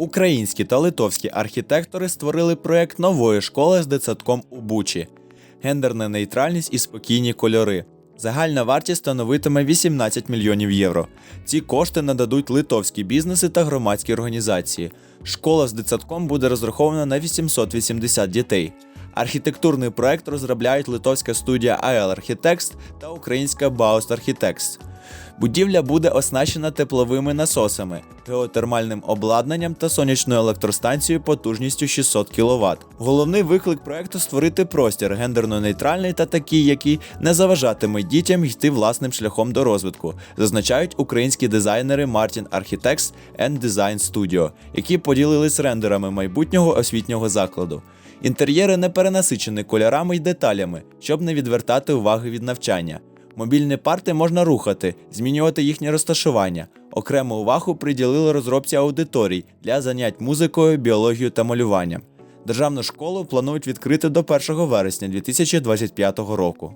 Українські та литовські архітектори створили проект нової школи з дитсадком у Бучі. Гендерна нейтральність і спокійні кольори. Загальна вартість становитиме 18 мільйонів євро. Ці кошти нададуть литовські бізнеси та громадські організації. Школа з дитсадком буде розрахована на 880 дітей. Архітектурний проект розробляють литовська студія AL Architects та українська Baust Architects. Будівля буде оснащена тепловими насосами, геотермальним обладнанням та сонячною електростанцією потужністю 600 кВт. Головний виклик проекту створити простір гендерно-нейтральний та такий, який не заважатиме дітям йти власним шляхом до розвитку, зазначають українські дизайнери Martin Architects and Design Studio, які поділились рендерами майбутнього освітнього закладу. Інтер'єри не перенасичені кольорами й деталями, щоб не відвертати уваги від навчання. Мобільні парти можна рухати, змінювати їхнє розташування. Окрему увагу приділили розробці аудиторій для занять музикою, біологією та малюванням. Державну школу планують відкрити до 1 вересня 2025 року.